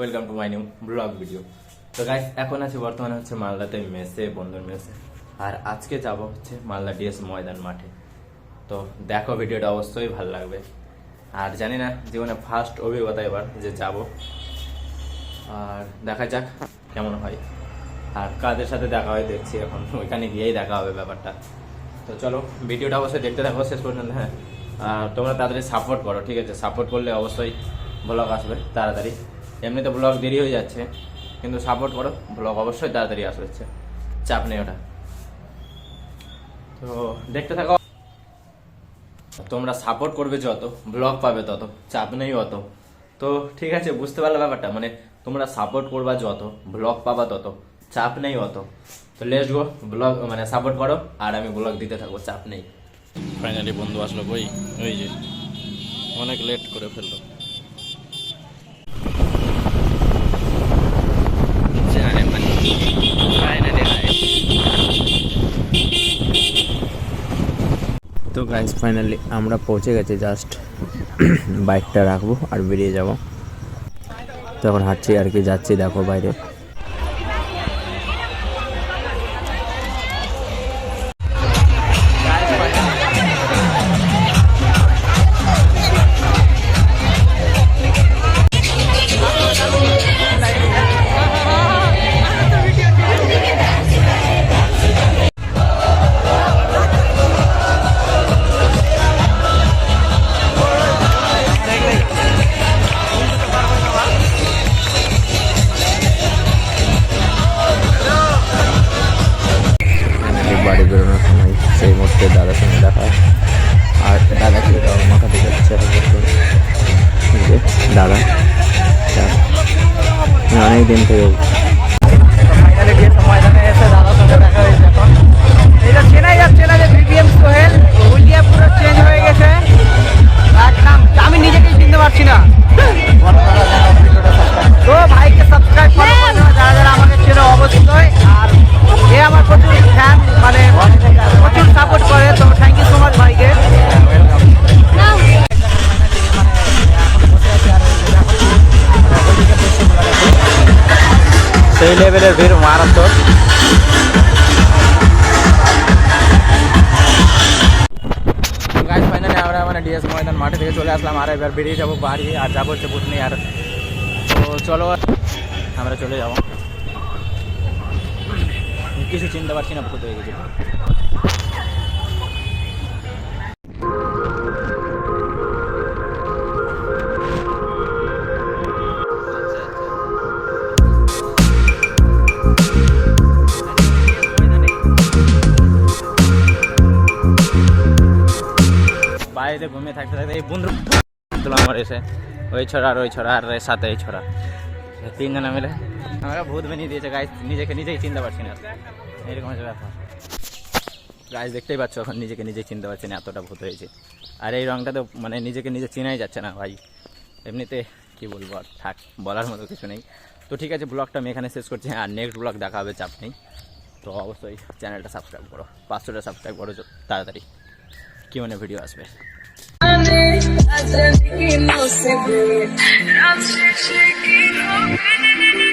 Welcome to my new blog video তো guys এখন আছি, বর্তমানে হচ্ছে মালদাতে মেসে বন্ধুর মেসে। আর আজকে যাব হচ্ছে মালদা ডিএস ময়দান মাঠে। তো দেখো ভিডিওটা অবশ্যই ভালো লাগবে। আর জানি না, জীবনে ফার্স্ট অভিজ্ঞতা এবার যে যাব। আর দেখা যাক কেমন হয়। আর কাদের সাথে দেখা হয় দেখছি এখন, ওইখানে গিয়েই দেখা হবে ব্যাপারটা। তো চলো, ভিডিওটা অবশ্যই দেখতে থাকো শেষ পর্যন্ত হ্যাঁ। আর তোমরা তাড়াতাড়ি সাপোর্ট করো, ঠিক আছে? সাপোর্ট করলে অবশ্যই ব্লগ আসবে, তাড়াতাড়ি। এমনিতে ব্লগ দেরি হয়ে যাচ্ছে, কিন্তু সাপোর্ট করো ব্লগ অবশ্যই তাড়াতাড়ি আসবে হচ্ছে। চাপ নেই ওটা তো দেখতে থাকো। তোমরা সাপোর্ট করবে যত ব্লগ পাবে তত, চাপ নেই অত। তো ঠিক আছে, বুঝতে পারলে ব্যাপারটা মানে তোমরা সাপোর্ট করবা যত ব্লগ পাবা তত, চাপ নেই অত। তো লেটস গো ব্লগ মানে সাপোর্ট করো, আর আমি ব্লগ দিতে থাকব, চাপ নেই। ফাইনালি বন্ধু আসলো বই ওই যে, অনেক লেট করে ফেলল। তো গাইজ ফাইনালি আমরা পৌঁছে গেছি জাস্ট বাইকটা রাখব আর বেরিয়ে যাব। তখন হাঁটছি আর কি, যাচ্ছি দেখো বাইরে। এখন। থেকে চেনাই যাচ্ছে না যে বিপিএম সোহেল পুরো চেঞ্জ হয়ে গেছে। সেই লেভেলের ভিড় মারাত্মক। ফাইনালি আমরা মানে ডিএস ময়দান মাঠে থেকে চলে আসলাম। আর এবার বেরিয়ে যাব বাড়ি, আর যাব হচ্ছে নেই আর তো চলো, আমরা চলে যাব। কিছু চিনতে পারছি না, ভূত হয়ে গেছে। বাইরে ঘুমিয়ে থাকতে থাকতে এই বন্ধু দিল আমার এসে। ওই ছড়া আর ওই ছড়া আর সাথে এই ছড়া। তিনজনে মিলে আমরা ভূত বানিয়ে দিয়েছে গাছ নিজেকে নিজেই চিনতে পারছি না। এরকম হচ্ছে ব্যাপার। গাছ দেখতেই পাচ্ছ, এখন নিজেকে নিজেই চিনতে পারছি না, এতটা ভূত হয়েছে। আর এই রঙটা তো মানে নিজেকে নিজে চেনাই যাচ্ছে না, ভাই। এমনিতে কি বলব আর, থাক, বলার মতো কিছু নেই। তো ঠিক আছে ব্লগটা আমি এখানে শেষ করছি। আর নেক্সট ব্লগ দেখা হবে, চাপ নেই। তো অবশ্যই চ্যানেলটা সাবস্ক্রাইব করো। পাঁচশোটা সাবস্ক্রাইব করো, তাড়াতাড়ি। কি মানে ভিডিও আসবে? Atrani ki no se ve Ramshishri ki no oh, ve ne